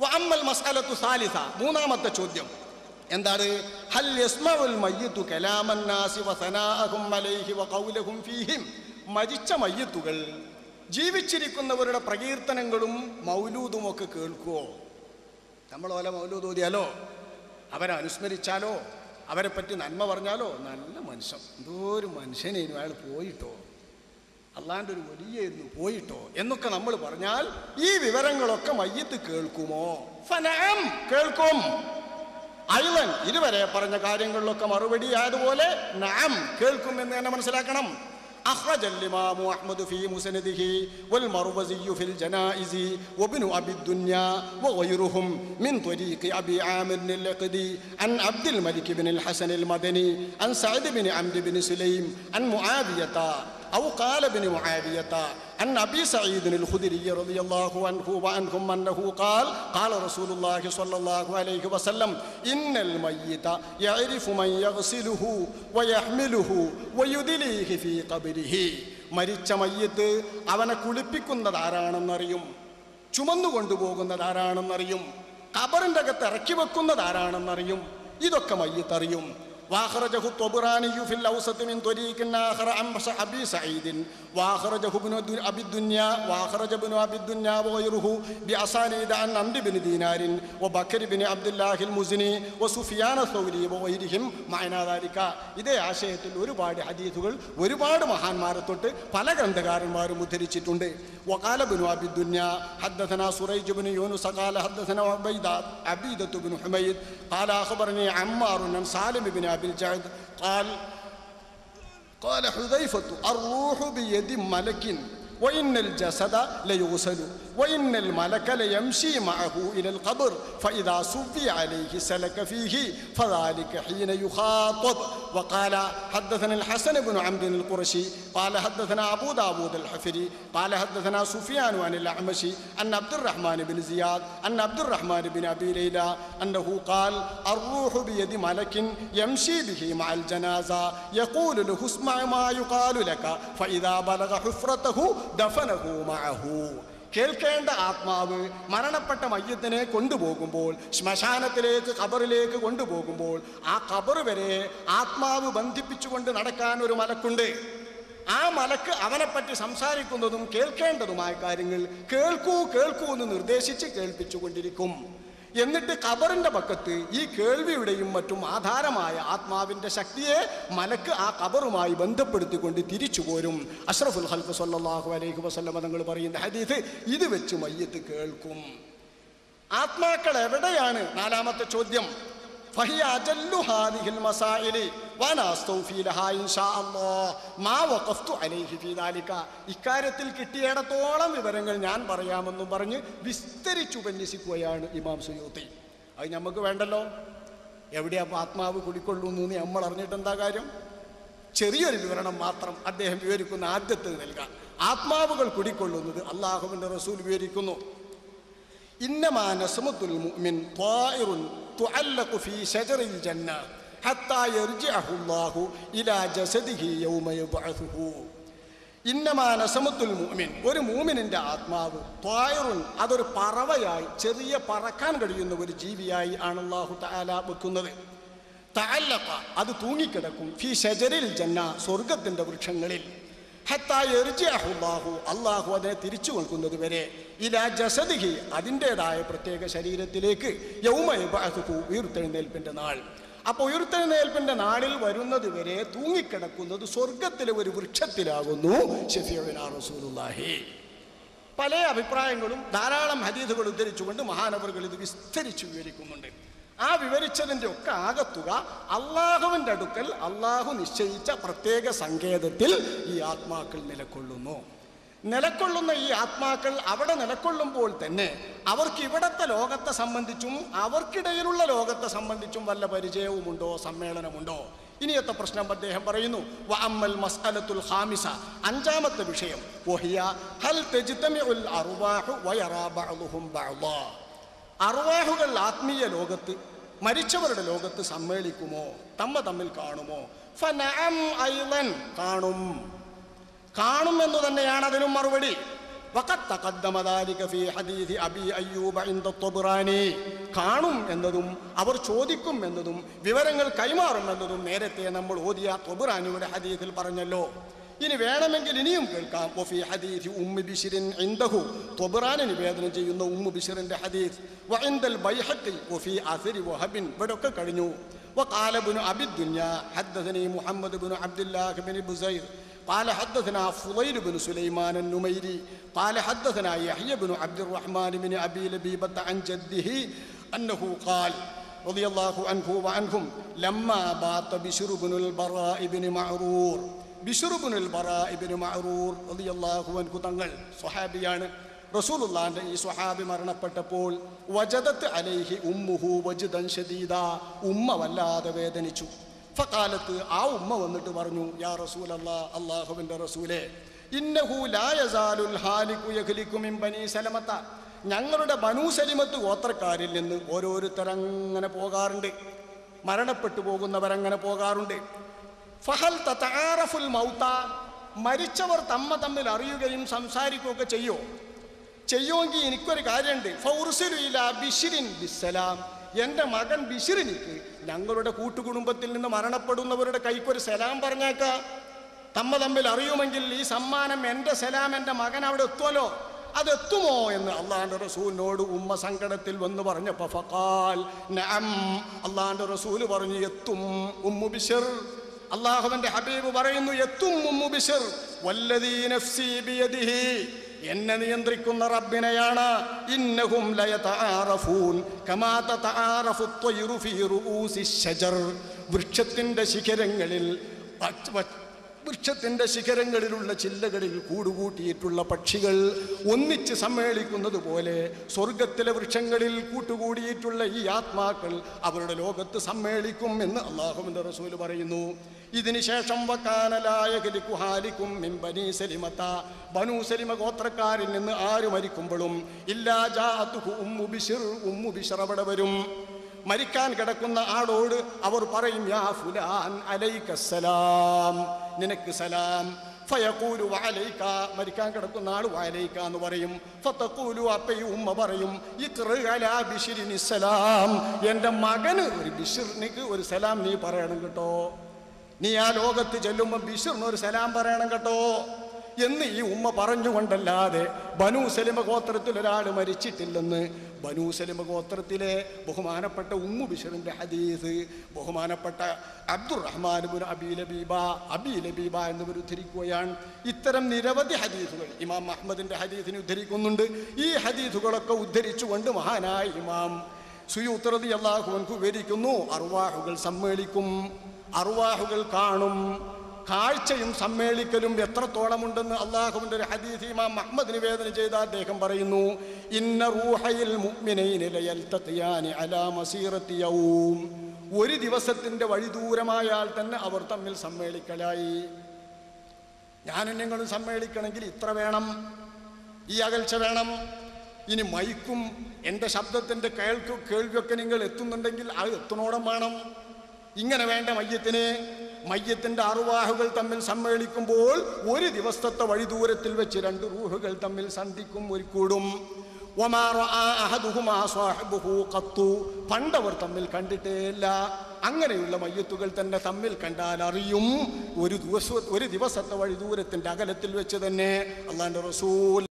വഅമ്മൽ മസ്അലത്തു സാലിസ. മൂന്നാമത്തെ ചോദ്യം. എന്താണ്? ഹൽ യസ്മഉൽ മയ്യിത്തു അലൈഹി ഫീഹിം. മരിച്ച മയ്യത്തുകൾ ജീവിച്ചിരിക്കുന്നവരുടെ പ്രകീർത്തനങ്ങളും മൗലൂദും ഒക്കെ കേൾക്കുവോ? നമ്മൾ ഓല മൗലൂദ് ഓതിയാലോ? അവരെ അനുസ്മരിച്ചാലോ? അവരെ പറ്റി നന്മ പറഞ്ഞാലോ? നല്ല മനുഷ്യൻ. എന്തോ ഒരു മനുഷ്യനേനു. അയാൾ പോയിട്ടോ? അല്ലാണ്ട് ഒരു വലിയായിരുന്നു പോയിട്ടോ എന്നൊക്കെ നമ്മൾ പറഞ്ഞാൽ ഈ വിവരങ്ങളൊക്കെ മയ്യത്ത് കേൾക്കുമോ ഫനഅം കേൾക്കും അയലൻ ഇതുവരെ പറഞ്ഞ കാര്യങ്ങളിലൊക്കെ മറുപടി ആയതുപോലെ നഅം കേൾക്കും എന്ന് തന്നെ മനസ്സിലാക്കണം أخرج الإمام أحمد في مسنده والمروزي في الجنائز وابن أبي الدنيا وغيرهم من طريق أبي عامر اللقدي عن عبد الملك بن الحسن المدني عن سعد بن عمرو بن سليم عن معاوية أو قال ابن معاوية عن أبي سعيد الخدري رضي الله عنه وعنهم أنه قال قال رسول الله صلى الله عليه وسلم إن الميت يعرف من يغسله ويحمله ويدليه في قبره മരിച്ച മയ്യത്ത് അവനെ കുളിപ്പിക്കുന്നത് ആരാണെന്നറിയും ചുമന്നു കൊണ്ടുപോകുന്നത് ആരാണെന്നറിയും കബറിൻ്റെ അകത്ത് ഇറക്കി വെക്കുന്നത് ആരാണെന്നറിയും ഇതൊക്കെ മയ്യത്തറിയും واخرجه الطبراني في الاوسط من طريق اخر عن ابي سعيد واخرجه ابن ابي الدنيا واخرج ابن ابي الدنيا وغيره باسانيد عن عمرو بن دينار وبكر بن عبد الله المزني وسفيان الثوري وغيرهم معنى ذلك ഇതേ ആശയത്തിൽ ഒരുപാട് ഹദീസുകൾ ഒരുപാട് മഹാന്മാരെ തൊട്ട് പല ഗ്രന്ഥകാരന്മാരും ഉദ്ധരിച്ചിട്ടുണ്ട് وقال ابن ابي الدنيا حدثنا سريج بن يونس قال حدثنا عبيدة عبيدة بن حميد قال اخبرني عمار عن سالم بن ابي الجعد قال قال حذيفة الروح بيد ملك. وإن الجسد ليغسل وإن الملك ليمشي معه إلى القبر فإذا صفي عليه سلك فيه فذلك حين يخاطب. وقال حدثنا الحسن بن عمرو القرشي قال حدثنا أبو داود الحفري قال حدثنا سفيان عن الأعمش أن عبد الرحمن بن زياد أن عبد الرحمن بن أبي ليلى أنه قال الروح بيد ملك يمشي به مع الجنازة يقول له اسمع ما يقال لك فإذا بلغ حفرته ദഫനഹൂമഅഹു കേൾക്കേണ്ട ആത്മാവ് മരണപ്പെട്ട മയ്യത്തിനെ കൊണ്ടുപോകുമ്പോൾ ശ്മശാനത്തിലേക്ക് കബറിലേക്ക് കൊണ്ടുപോകുമ്പോൾ ആ കബർ വരെ ആത്മാവ് ബന്ധിപ്പിച്ചുകൊണ്ട് നടക്കാൻ ഒരു മലക്കുണ്ട്. ആ മലക്ക് അവനെപ്പറ്റി സംസാരിക്കുന്നതും കേൾക്കേണ്ടതുമായ കാര്യങ്ങൾ കേൾക്കൂ കേൾക്കൂ എന്ന് നിർദ്ദേശിച്ച് കേൾപ്പിച്ചുകൊണ്ടിരിക്കും. എന്നിട്ട് ഖബറിന്റെ പക്കത്ത് ഈ കേൾവിയുടെയും മറ്റും ആധാരമായ ആത്മാവിന്റെ ശക്തിയെ മലക്ക് ആ കബറുമായി ബന്ധപ്പെടുത്തിക്കൊണ്ട് തിരിച്ചു പോരും. അഷ്റഫുൽ ഹൽഫ് സല്ലാഹു അലൈഹി വസല്ലമ തങ്ങൾ പറയുന്ന ഹദീസ് ഇത് വെച്ച് മയ്യത്ത് കേൾക്കും. ആത്മാക്കൾ എവിടെയാണ്? നാലാമത്തെ ചോദ്യം. فهي أجل هذه المسائل وأنا أستوفي لها إن شاء الله ما وقفت عليه في ذلك ഇക്കാര്യത്തിൽ കിട്ടിയിടത്തോളം വിവരങ്ങൾ ഞാൻ പറയാമെന്നും പറഞ്ഞ് വിസ്തരിച്ചുപന്യസിക്കുകയാണ് ഇമാം സുയൂത്തി അത് നമുക്ക് വേണ്ടല്ലോ എവിടെയാ അപ്പൊ ആത്മാവ് കുടിക്കൊള്ളുന്നു എന്ന് നമ്മൾ അറിഞ്ഞിട്ട് എന്താ കാര്യം ചെറിയൊരു വിവരണം മാത്രം അദ്ദേഹം വിവരിക്കുന്ന ആദ്യത്തെ നൽകാം ആത്മാവുകൾ കുടിക്കൊള്ളുന്നത് അള്ളാഹുവിന്റെ റസൂൽ വിവരിക്കുന്നു إنما نسمة المؤمن طائر تعلق في شجر الجنة حتى يرجعه الله إلى جسده يوم يبعثه ഇന്നമാ നസമത്തുൽ മുഅ്മിൻ ഒരു മൂമിനിന്റെ ആത്മാവ് ത്വായറുൻ അതൊരു പറവയായി ചെറിയ പറക്കാൻ കഴിയുന്ന ഒരു ജീവിയായി ആണ് അല്ലാഹു തആല വെക്കുന്നത് തഅല്ലഖ അത് തൂങ്ങിക്കിടക്കും ഫി ഷജറിൽ ജന്ന സ്വർഗത്തിന്റെ വൃക്ഷങ്ങളിൽ അള്ളാഹു അതിനെ തിരിച്ചു കൊടുക്കുന്നത് വരെ. ഇലാ ജസദിഹി അതിന്റെതായ പ്രത്യേക ശരീരത്തിലേക്ക് യൗമു ഉയർത്തെഴുന്നേൽപ്പിന്റെ നാൾ. അപ്പോൾ ഉയർത്തെഴുന്നേൽപ്പിന്റെ നാളിൽ വരുന്നത് വരെ തൂങ്ങിക്കിടക്കുന്നത് സ്വർഗത്തിലെ ഒരു വൃക്ഷത്തിലാകുന്നു റസൂലുള്ളാഹി. പല അഭിപ്രായങ്ങളും ധാരാളം ഹദീദുകൾ ഉദ്ധരിച്ചുകൊണ്ട് മഹാനവറുകൾ ഇത് വിസ്തരിച്ചു വിവരിക്കുന്നുണ്ട്. ആ വിവരിച്ചതിന്റെ ഒക്കെ ആകത്തുക അള്ളാഹുവിന്റെ അടുക്കൽ അള്ളാഹു നിശ്ചയിച്ച പ്രത്യേക സങ്കേതത്തിൽ ഈ ആത്മാക്കൾ നിലകൊള്ളുന്നു നിലക്കൊള്ളുന്ന ഈ ആത്മാക്കൾ അവിടെ നിലക്കൊള്ളുമ്പോൾ തന്നെ അവർക്ക് ഇവിടത്തെ ലോകത്തെ സംബന്ധിച്ചും അവർക്കിടയിലുള്ള ലോകത്തെ സംബന്ധിച്ചും വല്ല പരിചയവുമുണ്ടോ സമ്മേളനമുണ്ടോ? ഇനിയത്തെ പ്രശ്നം അദ്ദേഹം പറയുന്നു വഅമ്മൽ മസ്അലത്തുൽ അഞ്ചാമത്തെ വിഷയം വഹിയ ഹൽ തജ്തമിഉൽ അർവാഹു വയറാ ബഅ്ളുഹും ബഅ്ളാ അർവാഹുകൾ ആത്മീയ ലോകത്ത് മരിച്ചവരുടെ ലോകത്ത് സമ്മേളിക്കുമോ? തമ്മ തമ്മിൽ കാണുമോ? ഫനം ഐലൻ കാണും. കാണും എന്ന് തന്നെയാണ് അതിനും മറുപടി. കാണും എന്നതും അവർ ചോദിക്കും എന്നതും വിവരങ്ങൾ കൈമാറും എന്നതും നേരത്തെ നമ്മൾ ഓതിയ തൊബുറാനിയുടെ ഹദീഥിൽ പറഞ്ഞല്ലോ. ഇനി വേണമെങ്കിൽ ഇനിയും കേൾക്കാം വഫി ഹദീഥി ഉമ്മി ബിശിരിൻ ഇൻദഹു ത്വബ്റാനി നിവേദനം ചെയ്യുന്ന ഉമ്മു ബിശിറിന്റെ ഹദീസ് വഇൻദൽ ബൈഹഖി വഫി അസരി വഹബിൻ ഇവിടൊക്കെ കഴിഞ്ഞു وقال ابن أبي الدنيا حدثني محمد بن عبد الله بن بزير قال حدثنا فضيل بن سليمان النميري قال حدثنا يحيى بن عبد الرحمن بن أبي لبيبة عن جده أنه قال رضي الله عنه وعنهم لما بات بشر بن البراء بن معرور ബിഷുർ ബറ ഇബിന് മഅറൂർ റളിയല്ലാഹു അൻകു തങ്ങൾ സ്വഹാബിയാണ്. റസൂലുള്ളാന്റെ ഈ സ്വഹാബി മരണപ്പെട്ടപ്പോൾ വജദത്ത് അലൈഹി ഉമ്മുഹു വജുദൻ ഷദീദ ഉമ്മ വല്ലാതെ വേദനിച്ചു. ഫക്കാലത്ത് ആ ഉമ്മ വന്നിട്ട് പറഞ്ഞു യാ റസൂലല്ലാ അള്ളാഹുവിന്റെ റസൂലേ ഇന്നഹു ലാ യസാലുൽ ഹാലികു യഖ്ലികു മിൻ ബനി സലമത്ത ഞങ്ങളുടെ ബനൂ സലിമത്ത് ഗോത്രക്കാരിൽ നിന്ന് ഓരോരുത്തരങ്ങനെ പോകാറുണ്ട്. മരണപ്പെട്ടു പോകുന്നവരങ്ങനെ പോകാറുണ്ട്. ഫഹൽ തത്താറഫുൽ മൗത്ത. മരിച്ചവർ തമ്മ തമ്മിൽ അറിയുകയും സംസാരിക്കുകയൊക്കെ ചെയ്യോ? ചെയ്യുമെങ്കിൽ എനിക്കൊരു കാര്യമുണ്ട്. ഫൗർസിലുയില ബിഷിരിൻ ബിസ്സലാം. എന്റെ മകൻ ബിഷിറിനിക്ക് ഞങ്ങളുടെ കൂട്ടുകുടുംബത്തിൽ നിന്ന് മരണപ്പെടുന്നവരുടെ കൈക്കൊരു സലാം പറഞ്ഞേക്ക. തമ്മ തമ്മിൽ അറിയുമെങ്കിൽ ഈ സമ്മാനം എന്റെ സലാം എന്റെ മകൻ അവിടെ എത്തുമല്ലോ അതെത്തുമോ എന്ന് അള്ളാന്റെ റസൂലിനോട് ഉമ്മ സങ്കടത്തിൽ വന്ന് പറഞ്ഞപ്പോൾ നഅം. അള്ളാന്റെ റസൂൽ പറഞ്ഞു എത്തും ഉമ്മു ബിഷർ അള്ളാഹുവിന്റെ ഹബീബ് പറയുന്നു എത്തും എന്നെ നിയന്ത്രിക്കുന്ന റബ്ബിനെയാണ് ഇന്നഹും വൃക്ഷത്തിന്റെ ശിഖരങ്ങളിൽ വൃക്ഷത്തിന്റെ ശിഖരങ്ങളിലുള്ള ചില്ലകളിൽ കൂടുകൂട്ടിയിട്ടുള്ള പക്ഷികൾ ഒന്നിച്ച് സമ്മേളിക്കുന്നത് പോലെ സ്വർഗത്തിലെ വൃക്ഷങ്ങളിൽ കൂട്ടുകൂടിയിട്ടുള്ള ഈ ആത്മാക്കൾ അവരുടെ ലോകത്ത് സമ്മേളിക്കും എന്ന് അള്ളാഹുവിന്റെ റസൂൽ പറയുന്നു. ഇതിനുശേഷം വക്കാനലായ കുഹാലിക്കും ബനീ സലിമത്ത ബനൂ സലിമ ഗോത്രക്കാരിൽ നിന്ന് ആര് മരിക്കുമ്പോഴും ഇല്ലാ ജാഅത്തുഹു ഉമ്മു ബിഷിർ ഉമ്മു ബിഷർ അവിടെ വരും. മരിക്കാൻ കിടക്കുന്ന ആളോട് അവർ പറയും യാ ഫുലാൻ അലൈക്കസ്സലാം നിനക്ക് സലാം. ഫയക്കൂലു വാലയിക്ക മരിക്കാൻ കിടക്കുന്ന ആൾ വാലയിക്ക എന്ന് പറയും. ഫത്തക്കൂലു അപ്പയും ഉമ്മ പറയും ഇക്റ് അലാ ബിഷിരിനി സലാം. എന്റെ മകന് ഒരു ബിഷിറിനിക്ക് ഒരു സലാം നീ പറയണം കേട്ടോ. നീ ആ ലോകത്ത് ചെല്ലുമ്പോൾ ബിഷിറിന് ഒരു സലാം പറയണം കേട്ടോ. എന്ന് ഈ ഉമ്മ പറഞ്ഞുകൊണ്ടല്ലാതെ ബനൂ സലിമ ഗോത്രത്തിൽ ഒരാൾ മരിച്ചിട്ടില്ലെന്ന് ബനൂ സലിമ ഗോത്രത്തിലെ ബഹുമാനപ്പെട്ട ഉമ്മു ബിഷറിന്റെ ഹദീസ് ബഹുമാനപ്പെട്ട Abdurrahman bin Abi Labiba Abi Labiba എന്നിവർ ഉദ്ധരിക്കുകയാണ്. ഇത്തരം നിരവധി ഹദീസുകൾ ഇമാം അഹമ്മദിന്റെ ഹദീസിനെ ഉദ്ധരിക്കുന്നുണ്ട്. ഈ ഹദീസുകളൊക്കെ ഉദ്ധരിച്ചുകൊണ്ട് മഹാനായ ഇമാം സുയൂത്രതി അള്ളാഹുവൻക്ക് വിവരിക്കുന്നു അറുവാഹുകൾ സമ്മേളിക്കും അറുവാഹുകൾ കാണും. കാഴ്ചയും സമ്മേളിക്കലും എത്രത്തോളമുണ്ടെന്ന് അള്ളാഹുവിന്റെ ഒരു ഹദീസ് ഇമാം അഹ്മദ് നിവേദനം ചെയ്ത അദ്ദേഹം പറയുന്നു ഇന്ന റൂഹയിൽ ഒരു ദിവസത്തിന്റെ വഴിദൂരമായാൽ തന്നെ അവർ തമ്മിൽ സമ്മേളിക്കലായി. ഞാനും നിങ്ങളും സമ്മേളിക്കണമെങ്കിൽ ഇത്ര വേണം ഈ അകൽച്ച വേണം. ഇനി മൈക്കും എന്റെ ശബ്ദത്തിന്റെ കേൾക്കു കേൾവിയൊക്കെ നിങ്ങൾ എത്തുന്നുണ്ടെങ്കിൽ അത് എത്തണോടം വേണം. ഇങ്ങനെ വേണ്ട മയ്യത്തിന്. മയ്യത്തിന്റെ അറുവാഹുകൾ തമ്മിൽ സമ്മേളിക്കുമ്പോൾ ഒരു ദിവസത്തെ വഴിദൂരത്തിൽ വെച്ച് രണ്ട് റൂഹുകൾ തമ്മിൽ സന്ധിക്കും ഒരു കൂടും. വമാ റആ അഹദുഹുമാ സാഹിബുഹു ഖത്തു. പണ്ടവർ തമ്മിൽ കണ്ടിട്ടേയില്ല. അങ്ങനെയുള്ള മയ്യത്തുകൾ തന്നെ തമ്മിൽ കണ്ടാൽ അറിയും. ഒരു ദിവസ ഒരു ദിവസത്തെ വഴി ദൂരത്തിന്റെ അകലത്തിൽ വെച്ച് തന്നെ അള്ളാന്റെ റസൂൽ